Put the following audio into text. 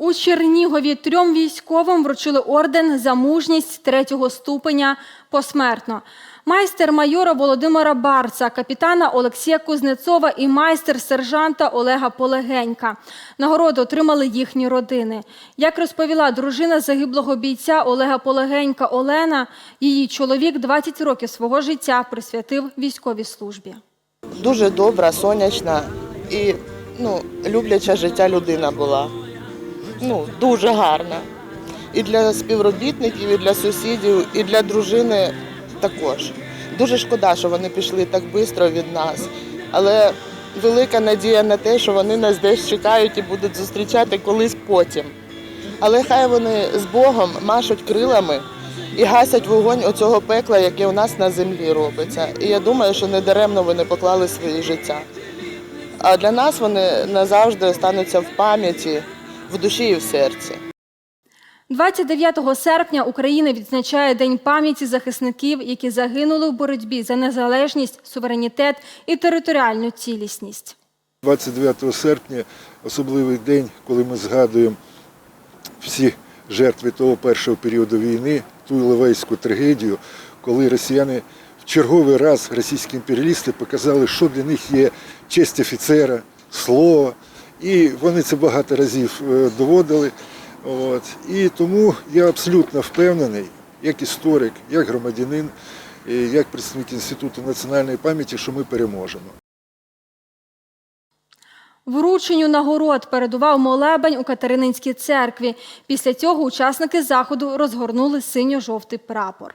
У Чернігові трьом військовим вручили орден за мужність третього ступеня посмертно. Майстер майора Володимира Барца, капітана Олексія Кузнецова і майстер-сержанта Олега Полегенька. Нагороду отримали їхні родини. Як розповіла дружина загиблого бійця Олега Полегенька Олена, її чоловік 20 років свого життя присвятив військовій службі. Дуже добра, сонячна і ну, любляча життя людина була. Ну, дуже гарна. І для співробітників, і для сусідів, і для дружини також. Дуже шкода, що вони пішли так швидко від нас. Але велика надія на те, що вони нас десь чекають і будуть зустрічати колись потім. Але хай вони з Богом машуть крилами і гасять вогонь оцього пекла, яке у нас на землі робиться. І я думаю, що не даремно вони поклали свої життя. А для нас вони назавжди остануться в пам'яті, в душі і в серці. 29 серпня Україна відзначає День пам'яті захисників, які загинули в боротьбі за незалежність, суверенітет і територіальну цілісність. 29 серпня особливий день, коли ми згадуємо всі жертви того першого періоду війни, ту Іловайську трагедію, коли росіяни в черговий раз російські імперіалісти показали, що для них є честь офіцера, слово. І вони це багато разів е, доводили. От. І тому я абсолютно впевнений, як історик, як громадянин, як представник Інституту національної пам'яті, що ми переможемо. Врученню нагород передував молебень у Катерининській церкві. Після цього учасники заходу розгорнули синьо-жовтий прапор.